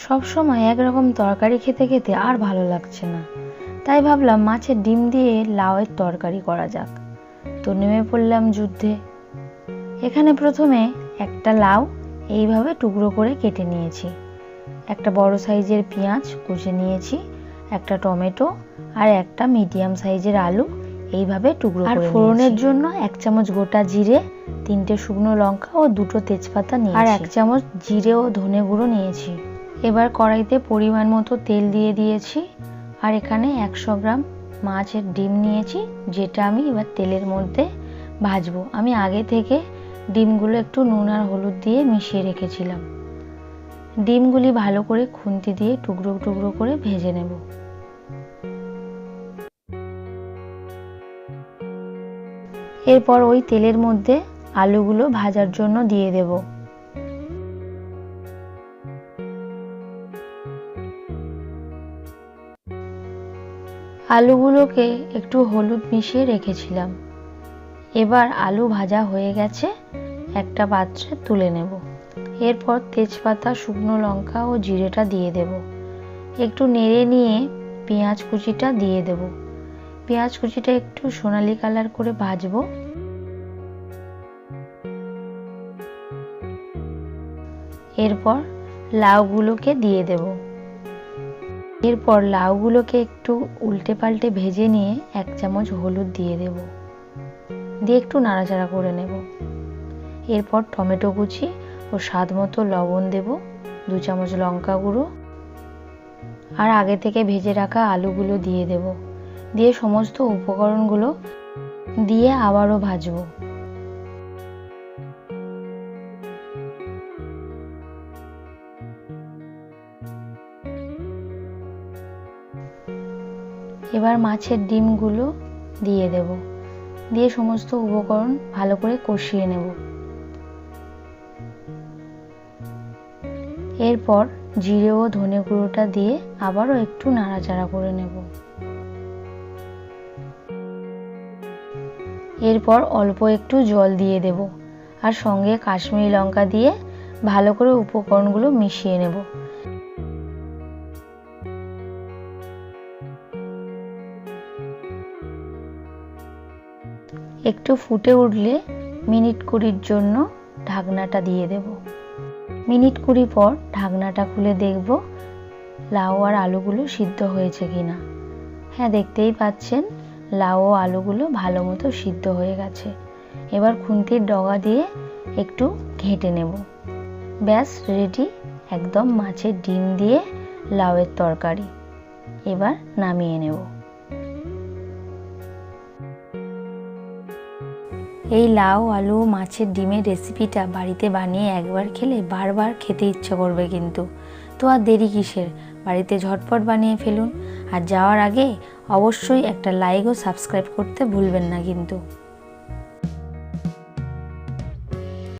সব সময় একরকম তরকারি খেতে খেতে আর ভালো লাগছে না। তাই ভাবলাম মাছের ডিম দিয়ে লাউয়ের তরকারি করা যাক। তো নেমে পড়লাম যুদ্ধে। এখানে প্রথমে একটা লাউ এইভাবে টুকরো করে কেটে নিয়েছি। একটা বড় সাইজের পেঁয়াজ কুচে নিয়েছি একটা টমেটো আর একটা মিডিয়াম সাইজের আলু এইভাবে টুকরো আর ফোড়নের জন্য এক চামচ গোটা জিরে তিনটে শুকনো লঙ্কা ও দুটো তেজপাতা নিয়ে আর এক চামচ জিরে ও ধনে গুঁড়ো নিয়েছি। এবার কড়াইতে পরিমাণ মতো তেল দিয়ে দিয়েছি আর এখানে একশো গ্রাম মাছের ডিম নিয়েছি, যেটা আমি এবার তেলের মধ্যে ভাজবো। আমি আগে থেকে ডিমগুলো একটু নুন আর হলুদ দিয়ে মিশিয়ে রেখেছিলাম। ডিমগুলি ভালো করে খুন্তি দিয়ে টুকরো টুকরো করে ভেজে নেব। এরপর ওই তেলের মধ্যে আলুগুলো ভাজার জন্য দিয়ে দেব। আলুগুলোকে একটু হলুদ মিশিয়ে রেখেছিলাম। এবার আলু ভাজা হয়ে গেছে, একটা পাত্রে তুলে নেব। এরপর তেজপাতা, শুকনো লঙ্কা ও জিরেটা দিয়ে দেব। একটু নেড়ে নিয়ে পেঁয়াজ কুচিটা দিয়ে দেব। পেঁয়াজ কুচিটা একটু সোনালি কালার করে ভাজবো। এরপর লাউগুলোকে দিয়ে দেব। এরপর লাউগুলোকে একটু উল্টে পাল্টে ভেজে নিয়ে এক চামচ হলুদ দিয়ে দেব। দিয়ে একটু নাড়াচাড়া করে নেব। এরপর টমেটো কুচি ও স্বাদ মতো লবণ দেব, দু চামচ লঙ্কা গুঁড়ো। আর আগে থেকে ভেজে রাখা আলুগুলো দিয়ে দেব। দিয়ে সমস্ত উপকরণগুলো দিয়ে আবারও ভাজবো। এবার মাছের ডিমগুলো দিয়ে দেব। দিয়ে সমস্ত উপকরণ ভালো করে কষিয়ে নেব। এরপর জিরে ও ধনে গুঁড়োটা দিয়ে আবারও একটু নাড়াচাড়া করে নেব। এরপর অল্প একটু জল দিয়ে দেব আর সঙ্গে কাশ্মীরি লঙ্কা দিয়ে ভালো করে উপকরণগুলো মিশিয়ে নেব। একটু ফুটে উঠলে মিনিট কুড়ির জন্য ঢাকনাটা দিয়ে দেব। মিনিট কুড়ি পর ঢাকনাটা খুলে দেখব লাউ আর আলুগুলো সিদ্ধ হয়েছে কি না হ্যাঁ দেখতেই পাচ্ছেন লাউ ও আলুগুলো ভালো মতো সিদ্ধ হয়ে গেছে। এবার খুন্তির ডগা দিয়ে একটু ঘেঁটে নেব। ব্যাস, রেডি। একদম মাছের ডিম দিয়ে লাউয়ের তরকারি। এবার নামিয়ে নেব। এই লাউ, আলু, মাছের ডিমের রেসিপিটা বাড়িতে বানিয়ে একবার খেলে বারবার খেতে ইচ্ছে করবে কিন্তু। তো আর দেরি কিসের? বাড়িতে ঝটপট বানিয়ে ফেলুন। আর যাওয়ার আগে অবশ্যই একটা লাইক ও সাবস্ক্রাইব করতে ভুলবেন না কিন্তু।